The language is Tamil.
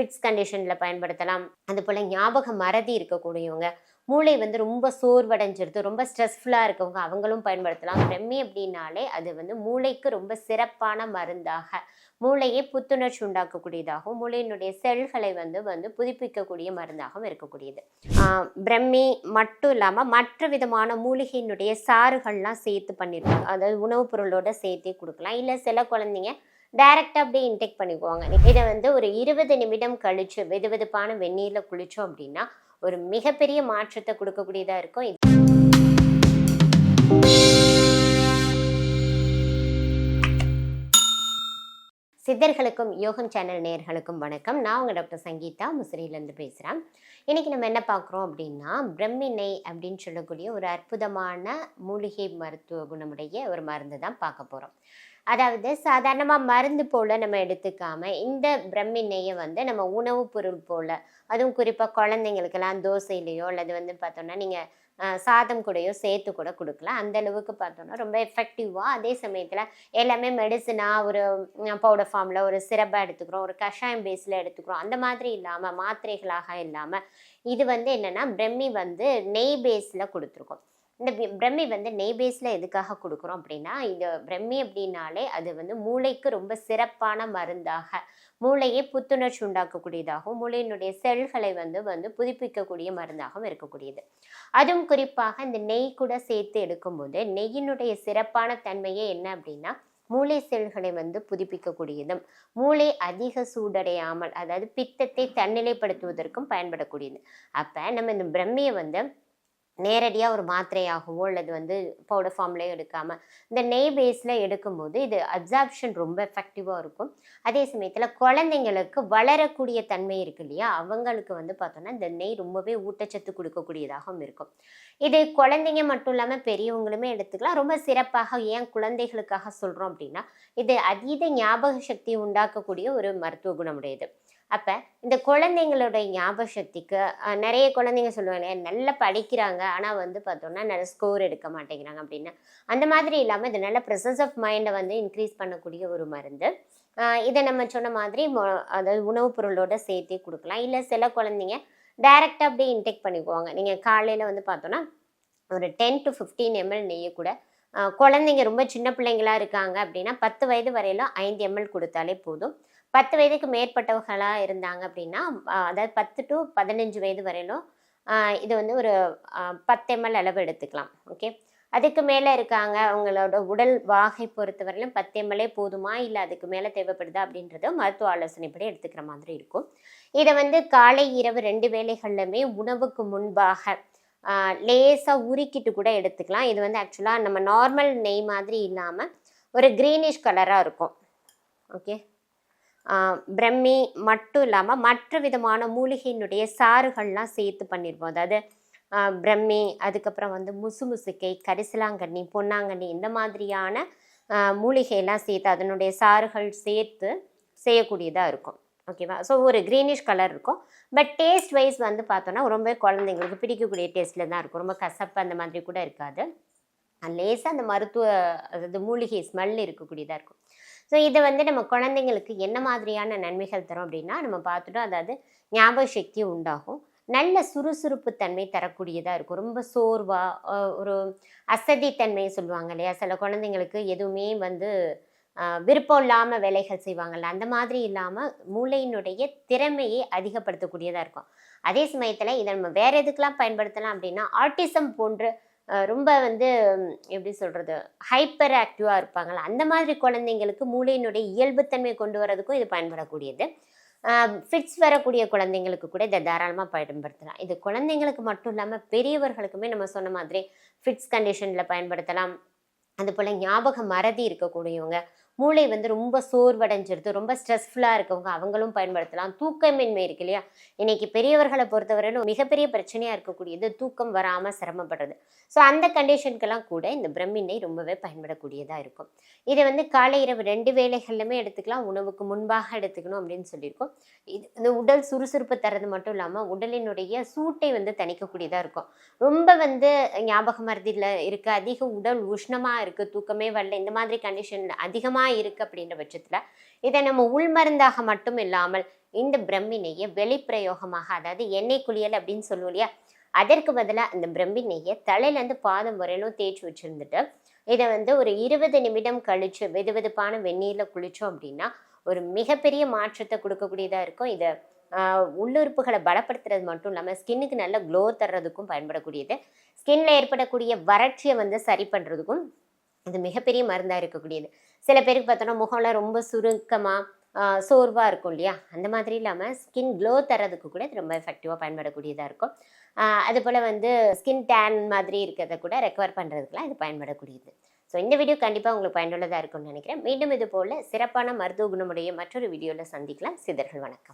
ஃபிட்ஸ் கண்டிஷனில் பயன்படுத்தலாம். அதுபோல் ஞாபக மறதி இருக்கக்கூடியவங்க மூளை வந்து ரொம்ப சோர்வடைஞ்சிருது ரொம்ப ஸ்ட்ரெஸ்ஃபுல்லாக இருக்கவங்க அவங்களும் பயன்படுத்தலாம். பிரம்மி அப்படின்னாலே அது வந்து மூளைக்கு ரொம்ப சிறப்பான மருந்தாக. மூளையை புத்துணர்ச்சி உண்டாக்கக்கூடியதாகவும் மூளையினுடைய செல்களை வந்து வந்து புதுப்பிக்கக்கூடிய மருந்தாகவும் இருக்கக்கூடியது. பிரம்மி மட்டும் இல்லாமல் மற்ற விதமான மூலிகையினுடைய சாறுகள்லாம் சேர்த்து பண்ணியிருக்காங்க அதாவது உணவுப் பொருளோட சேர்த்தே கொடுக்கலாம். இல்லை சில குழந்தைங்க டைரெக்டாக அப்படியே இன்டேக் பண்ணிக்குவாங்க. இதை வந்து ஒரு இருபது நிமிடம் கழிச்சு வெது வெதுப்பான வெந்நீரில் குளித்தோம் அப்படின்னா ஒரு மிகப்பெரிய மாற்றத்தை கொடுக்கக்கூடியதாக இருக்கும். இது சித்தர்களுக்கும் யோகம் சேனல் நேயர்களுக்கும் வணக்கம். நான் உங்கள் டாக்டர் சங்கீதா முசிறியிலேருந்து பேசுகிறேன் இன்றைக்கி நம்ம என்ன பார்க்குறோம் அப்படின்னா பிரம்மினை அப்படின்னு சொல்லக்கூடிய ஒரு அற்புதமான மூலிகை மருத்துவ குணமுடைய ஒரு மருந்து தான் பார்க்க போகிறோம் அதாவது சாதாரணமாக மருந்து போல் நம்ம எடுத்துக்காமல் இந்த பிரம்மினையை வந்து நம்ம உணவுப் பொருள் போல் அதுவும் குறிப்பாக குழந்தைங்களுக்கெல்லாம் தோசையிலையோ அல்லது வந்து பார்த்தோன்னா நீங்கள் சாதம் கூடயோ சேர்த்து கூட கொடுக்கலாம். அந்த அளவுக்கு பார்த்தோன்னா ரொம்ப எஃபெக்டிவாக அதே சமயத்தில் எல்லாமே மெடிசனாக ஒரு பவுடர் ஃபார்மில் ஒரு சிரப்பாக எடுத்துக்கிறோம் ஒரு கஷாயம் பேஸில் எடுத்துக்கிறோம். அந்த மாதிரி இல்லாமல் மாத்திரைகளாக இல்லாமல் இது வந்து என்னென்னா பிரம்மி வந்து நெய் பேஸில் கொடுத்துருக்கோம். இந்த பி- பிரம்மி வந்து நெய் பேஸில் எதுக்காக கொடுக்குறோம் அப்படின்னா இந்த பிரம்மி அப்படின்னாலே அது வந்து மூளைக்கு ரொம்ப சிறப்பான மருந்தாக மூளையை புத்துணர்ச்சி உண்டாக்கக்கூடியதாகவும் மூளையினுடைய செல்களை வந்து வந்து புதுப்பிக்கக்கூடிய மருந்தாகவும் இருக்கக்கூடியது. அதுவும் குறிப்பாக இந்த நெய் கூட சேர்த்து எடுக்கும்போது நெய்யினுடைய சிறப்பான தன்மையே என்ன அப்படின்னா மூளை செல்களை வந்து புதுப்பிக்கக்கூடியதும் மூளை அதிக சூடடையாமல் அதாவது பித்தத்தை தன்னிலைப்படுத்துவதற்கும் பயன்படக்கூடியது. அப்போ நம்ம இந்த பிரம்மியை வந்து நேரடியாக ஒரு மாத்திரையாகவோ அல்லது வந்து பவுடர் ஃபார்ம்லேயோ எடுக்காமல் இந்த நெய் பேஸில் எடுக்கும்போது இது அப்சார்ப்ஷன் ரொம்ப எஃபெக்டிவாக இருக்கும். அதே சமயத்தில் குழந்தைங்களுக்கு வளரக்கூடிய தன்மை இருக்கு இல்லையா? அவங்களுக்கு வந்து பார்த்தோன்னா இந்த நெய் ரொம்பவே ஊட்டச்சத்து கொடுக்கக்கூடியதாகவும் இருக்கும். இது குழந்தைங்க மட்டும் இல்லாமல் பெரியவங்களுமே எடுத்துக்கலாம். ரொம்ப சிறப்பாக ஏன் குழந்தைகளுக்காக சொல்கிறோம் அப்படின்னா இது அதீத ஞாபக சக்தி உண்டாக்கக்கூடிய ஒரு மருத்துவ குணமுடையது. அப்போ இந்த குழந்தைங்களோட ஞாபக சக்திக்கு நிறைய குழந்தைங்க சொல்லுவாங்க நல்லா படிக்கிறாங்க. ஆனால் வந்து பார்த்தோம்னா நல்ல ஸ்கோர் எடுக்க மாட்டேங்கிறாங்க அப்படின்னு. அந்த மாதிரி இல்லாமல் இது நல்ல ப்ரெசன்ஸ் ஆஃப் மைண்டை வந்து இன்க்ரீஸ் பண்ணக்கூடிய ஒரு மருந்து. இதை நம்ம சொன்ன மாதிரி மொ- அதாவது உணவுப் பொருளோட சேர்த்தே கொடுக்கலாம். இல்லை சில குழந்தைங்க டைரெக்டாக அப்படியே இன்டேக் பண்ணிக்குவாங்க. நீங்கள் காலையில் வந்து பார்த்தோன்னா ஒரு டென் டு ஃபிஃப்டீன் எம்எல் நெய்யை கூட குழந்தைங்க ரொம்ப சின்ன பிள்ளைங்களா இருக்காங்க அப்படின்னா பத்து வயது வரையிலும் ஐந்து எம்எல் கொடுத்தாலே போதும். பத்து வயதுக்கு மேற்பட்டவர்களாக இருந்தாங்க அப்படின்னா அதாவது பத்து டு பதினஞ்சு வயது வரையிலும் இது வந்து ஒரு பத்து எம்எல் அளவு எடுத்துக்கலாம் ஓகே அதுக்கு மேலே இருக்காங்க அவங்களோட உடல் வாகை பொறுத்த வரையிலும் பத்து எம்எல்ஏ போதுமா? இல்லை அதுக்கு மேலே தேவைப்படுதா? அப்படின்றத மருத்துவ ஆலோசனைப்படி எடுத்துக்கிற மாதிரி இருக்கும். இதை வந்து காலை இரவு ரெண்டு வேளைகள்லையுமே உணவுக்கு முன்பாக லேசாக உருக்கிட்டு கூட எடுத்துக்கலாம். இது வந்து ஆக்சுவலாக நம்ம நார்மல் நெய் மாதிரி இல்லாமல் ஒரு க்ரீனிஷ் கலராக இருக்கும் ஓகே பிரம்மி மட்டும் இல்லாமல் மற்ற விதமான மூலிகையினுடைய சாறுகள்லாம் சேர்த்து பண்ணியிருப்போம் அதாவது பிரம்மி அதுக்கப்புறம் வந்து முசுமுசுக்கை கரிசலாங்கண்ணி பொன்னாங்கண்ணி இந்த மாதிரியான மூலிகையெல்லாம் சேர்த்து அதனுடைய சாறுகள் சேர்த்து செய்யக்கூடியதாக இருக்கும். ஓகேவா ஸோ ஒரு க்ரீனிஷ் கலர் இருக்கும். பட் டேஸ்ட் வைஸ் வந்து பார்த்தோன்னா ரொம்ப குழந்தைங்களுக்கு பிடிக்கக்கூடிய டேஸ்ட்டில் தான் இருக்கும். ரொம்ப கசப்பு அந்த மாதிரி கூட இருக்காது. லேசாக அந்த மருத்துவ அதாவது மூலிகை ஸ்மெல் இருக்கக்கூடியதாக இருக்கும். ஸோ இது வந்து நம்ம குழந்தைங்களுக்கு என்ன மாதிரியான நன்மைகள் தரும் அப்படின்னா நம்ம பார்த்துட்டோம் அதாவது ஞாபக சக்தி உண்டாகும். நல்ல சுறுசுறுப்பு தன்மை தரக்கூடியதாக இருக்கும். ரொம்ப சோர்வாக ஒரு அசதித்தன்மை சொல்லுவாங்க இல்லையா? சில குழந்தைங்களுக்கு எதுவுமே வந்து விருப்பம் இல்லாமல் வேலைகள் செய்வாங்கள்ல அந்த மாதிரி இல்லாமல் மூளையினுடைய திறமையை அதிகப்படுத்தக்கூடியதாக இருக்கும். அதே சமயத்தில் இதை நம்ம வேறு எதுக்கெலாம் பயன்படுத்தலாம் அப்படின்னா ஆர்டிசம் போன்ற ரொம்ப வந்து எப்படி சொல்கிறது ஹைப்பர் ஆக்டிவாக இருப்பாங்கள்ல அந்த மாதிரி குழந்தைங்களுக்கு மூளையினுடைய இயல்புத்தன்மை கொண்டு வரதுக்கும் இது பயன்படக்கூடியது. ஃபிட்ஸ் வரக்கூடிய குழந்தைங்களுக்கு கூட இதை தாராளமாக பயன்படுத்தலாம். இது குழந்தைங்களுக்கு மட்டும் இல்லாமல் பெரியவர்களுக்குமே நம்ம சொன்ன மாதிரி ஃபிட்ஸ் கண்டிஷனில் பயன்படுத்தலாம். அதுபோல் ஞாபக மறதி இருக்கக்கூடியவங்க மூளை வந்து ரொம்ப சோர்வடைஞ்சிருது ரொம்ப ஸ்ட்ரெஸ்ஃபுல்லாக இருக்கவங்க அவங்களும் பயன்படுத்தலாம். தூக்கமின்மை இருக்கு இல்லையா? இன்னைக்கு பெரியவர்களை பொறுத்தவரையிலும் மிகப்பெரிய பிரச்சனையாக இருக்கக்கூடியது தூக்கம் வராமல் சிரமப்படுறது. ஸோ அந்த கண்டிஷனுக்கெல்லாம் கூட இந்த பிரமினை ரொம்பவே பயன்படக்கூடியதாக இருக்கும். இதை வந்து காலை இரவு ரெண்டு வேலைகள்லுமே எடுத்துக்கலாம். உணவுக்கு முன்பாக எடுத்துக்கணும் அப்படின்னு சொல்லியிருக்கோம். இது இந்த உடல் சுறுசுறுப்பு தரது மட்டும் இல்லாமல் உடலினுடைய சூட்டை வந்து தணிக்கக்கூடியதாக இருக்கும். ரொம்ப வந்து ஞாபக மருதியில் இருக்க அதிக உடல் உஷ்ணமாக இருக்குது தூக்கமே வரல இந்த மாதிரி கண்டிஷன் அதிகமாக இருக்குது அப்படின்ற பட்சத்தில் இதை நம்ம உள்மருந்தாக மட்டும் இல்லாமல் இந்த பிரம்மினையை நெய்யை வெளிப்பிரயோகமாக அதாவது எண்ணெய் குளியல் அப்படின்னு சொல்லுவோம் இல்லையா? அதற்கு பதிலாக இந்த பிரம்மி நெய்யை தலையிலேருந்து பாதம் வரையிலும் தேய்ச்சி வச்சுருந்துட்டு இதை வந்து ஒரு இருபது நிமிடம் கழித்து வெது வெதுப்பான வெந்நீரில் குளித்தோம் அப்படின்னா ஒரு மிகப்பெரிய மாற்றத்தை கொடுக்கக்கூடியதாக இருக்கும். இதை உள்ளுறுப்புகளை பலப்படுத்துறது மட்டும் இல்லாமல் ஸ்கின்னுக்கு நல்ல க்ளோ தர்றதுக்கும் பயன்படக்கூடியது. ஸ்கின்ல ஏற்படக்கூடிய வறட்சியை வந்து சரி பண்ணுறதுக்கும் இது மிகப்பெரிய மருந்தாக இருக்கக்கூடியது. சில பேருக்கு பார்த்தோன்னா முகம்லாம் ரொம்ப சுருக்கமாக சோர்வாக இருக்கும் இல்லையா? அந்த மாதிரி இல்லாமல் ஸ்கின் க்ளோ தரதுக்கு கூட இது ரொம்ப எஃபெக்டிவாக பயன்படக்கூடியதாக இருக்கும். அதுபோல் வந்து ஸ்கின் டேன் மாதிரி இருக்கிறத கூட ரெக்கவர் பண்ணுறதுக்குலாம் இது பயன்படக்கூடியது. ஸோ இந்த வீடியோ கண்டிப்பாக உங்களுக்கு பயனுள்ளதாக இருக்கும்னு நினைக்கிறேன். மீண்டும் இது போல் சிறப்பான மருத்துவ குணமுடைய மற்றொரு வீடியோவில் சந்திக்கலாம். சிதர்கள் வணக்கம்.